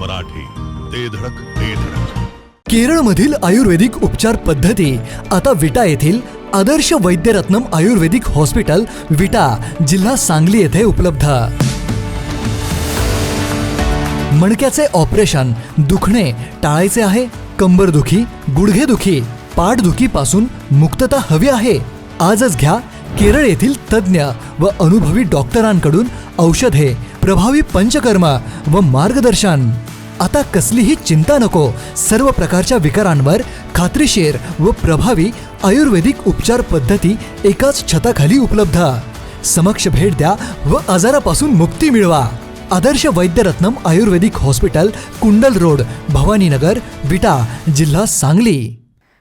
मराठी. ते धडक ते धडक. केरळमधील आयुर्वेदिक उपचार पद्धती. आता विटा येथील आदर्श वैद्यरत्नम आयुर्वेदिक हॉस्पिटल विटा जिल्हा सांगली येथे उपलब्ध. मणक्याचे ऑपरेशन दुखणे टाळायचे आहे. कंबरदुखी गुडघेदुखी पाठदुखी पासून मुक्तता हवी आहे. आजच घ्या केरळ येथील तज्ज्ञ व अनुभवी डॉक्टरांकडून औषधे प्रभावी पंचकर्म व मार्गदर्शन. आता कसलीही चिंता नको. सर्व प्रकारच्या विकारांवर खात्रीशीर व प्रभावी आयुर्वेदिक उपचार पद्धती एकाच छताखाली उपलब्ध. समक्ष भेट द्या व आजारापासून मुक्ती मिळवा. आदर्श वैद्यरत्नम आयुर्वेदिक हॉस्पिटल कुंडल रोड भवानीनगर विटा जिल्हा सांगली.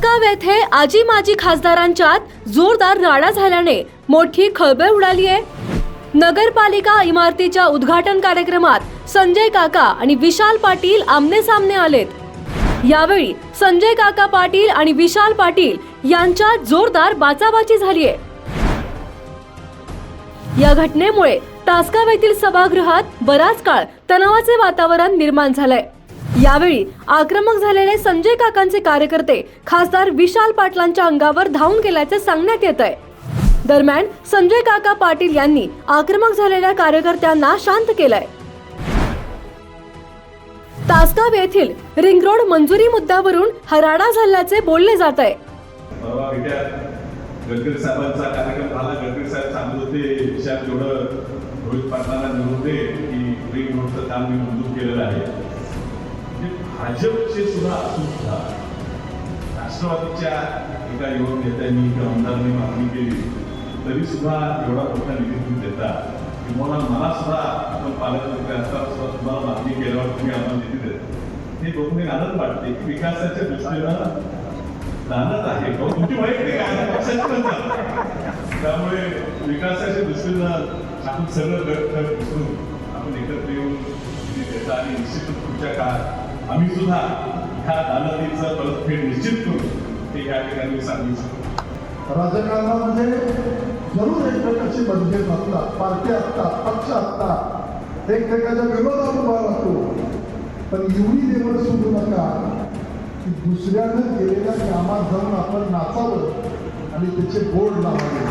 तासगाव येथे आजी माजी खासदारांच्यात जोरदार राडा झाल्याने मोठी खळबळ उडाली आहे. नगरपालिका इमारतीच्या उद्घाटन कार्यक्रमात संजय काका आणि विशाल पाटील आमने सामने आलेत. यावेळी संजय काका पाटील आणि विशाल पाटील यांच्यात जोरदार बाचाबाची झाली आहे. या घटनेमुळे तासगाव येथील सभागृहात बराच काळ तणावाचे वातावरण निर्माण झालंय. यावेळी आक्रमक झालेले संजय काकांचे कार्यकर्ते खासदार विशाल पाटलांच्या अंगावर धावून गेल्याचे सांगण्यात येत आहे. दरम्यान संजय काका पाटील यांनी आक्रमक झालेल्या कार्यकर्त्यांना शांत केलंय. तासगाव येथील रिंग रोड मंजुरी मुद्द्यावरून हराडा झाल्याचे बोलले जात आहे. गडकरी साहेबांचा कार्यक्रम झाला. गडकरी साहेब सांगत होते जेवढं रोहित पाटलांना निवडून दे की रिंग रोडचं काम मी मंजूर केलेलं आहे. भाजपचे सुद्धा असून सुद्धा राष्ट्रवादीच्या एका युवक नेत्यांनी किंवा आमदारांनी मागणी केली तरी सुद्धा एवढा मोठा निधी तुम्ही देता किंवा मला सुद्धा आपण पालकमंत्री असताना सुद्धा तुम्हाला मागणी केल्यावर तुम्ही आम्हाला निधी देता हे बघून एक आनंद वाटते की विकासाच्या दृष्टीनं जाणत आहे तुमची वैयक्तिक आहे पक्षाची त्यामुळे विकासाच्या दृष्टीनं आपण सगळं गट गट विसरून आपण एकत्र येऊन देता आणि निश्चितच पुढच्या काळात आम्ही सुद्धा ह्या दालतीचं परतफेड निश्चित करू. ते या ठिकाणी सांगू शकतो. राजकारणामध्ये जरूर एकमेकाशी मतभेद असतात पार्टी असतात पक्ष असतात एकमेकाच्या विरोधात उभा राहतो. पण एवढी निवड सोडू नका की दुसऱ्यानं केलेल्या कामात जाऊन आपण नाचावं आणि त्याचे बोर्ड लावावे.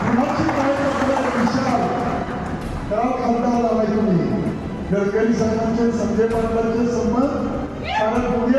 कुणाची विशाल? गडकरी साहेबांचे संजय पाटलांचे संबंध कारण पुढे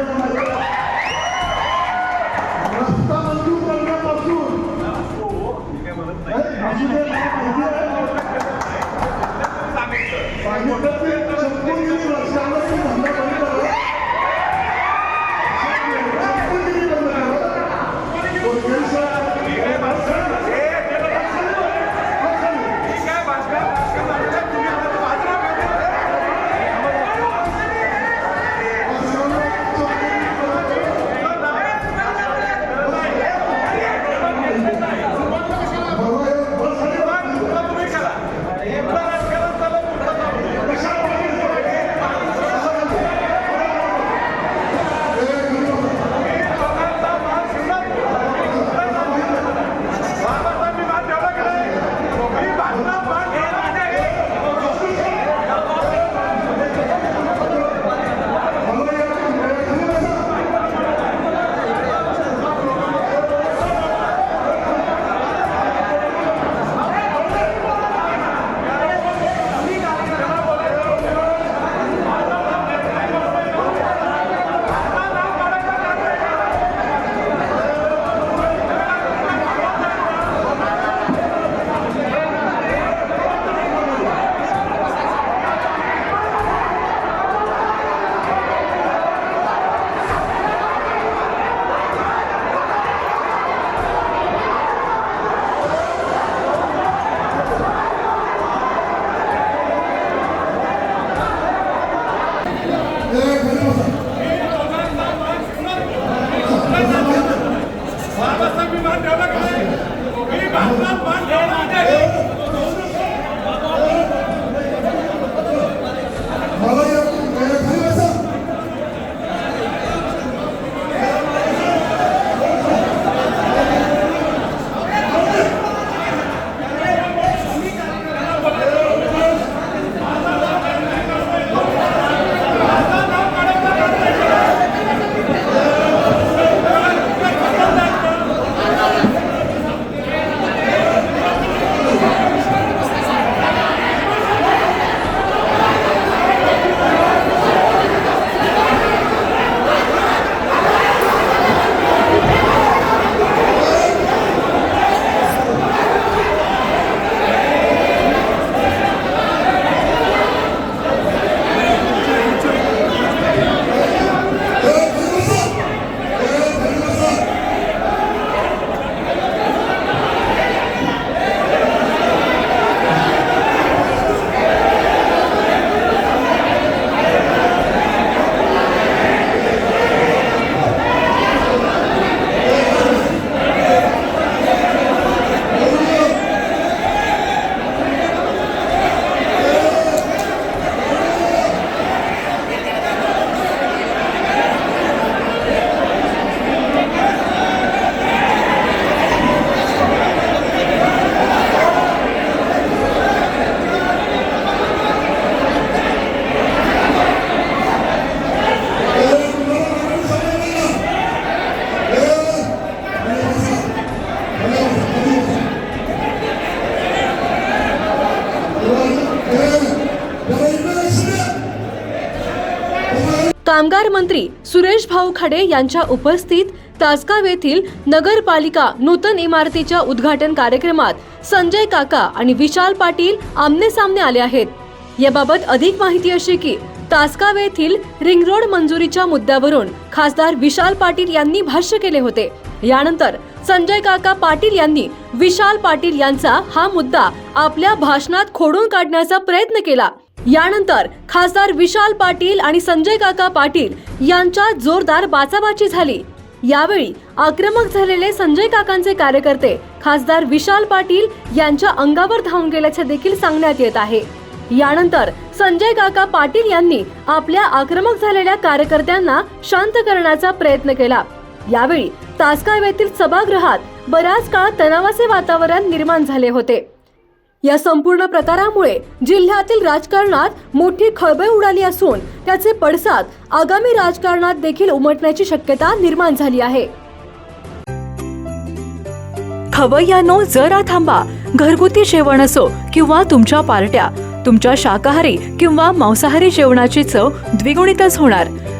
कामगार मंत्री सुरेश भाऊ खाडे यांच्या उपस्थित तासगाव येथील नगरपालिका नूतन इमारतीच्या उद्घाटन कार्यक्रमात संजय काका आणि विशाल पाटील आमने सामने आले आहेत. याबाबत अधिक माहिती अशी की तासगाव येथील रिंग रोड मंजुरीच्या मुद्द्यावरून खासदार विशाल पाटील यांनी भाष्य केले होते. यानंतर संजय काका पाटील यांनी विशाल पाटील यांचा हा मुद्दा आपल्या भाषणात खोडून काढण्याचा प्रयत्न केला. यानंतर खासदार विशाल पाटील आणि संजय काका पाटील यांच्यात जोरदार बाचाबाची झाली. यावेळी आक्रमक झालेले संजय काकांचे कार्यकर्ते खासदार विशाल पाटील यांच्या अंगावर धावून गेल्याचे देखील सांगण्यात येत आहे. यानंतर संजय काका पाटील यांनी आपल्या आक्रमक झालेल्या कार्यकर्त्यांना शांत करण्याचा प्रयत्न केला. यावेळी तासगाव येथील सभागृहात बराच काळ तणावाचे वातावरण निर्माण झाले होते. या संपूर्ण प्रकारामुळे जिल्ह्यातील राजकारणात मोठी खळबळ उडाली असून त्याचे पडसाद आगामी राजकारणात देखील उमटण्याची शक्यता निर्माण झाली आहे. खवय्यानो जरा थांबा. घरगुती जेवण असो किंवा तुमच्या पार्ट्या तुमच्या शाकाहारी किंवा मांसाहारी जेवणाची चव द्विगुणितच होणार.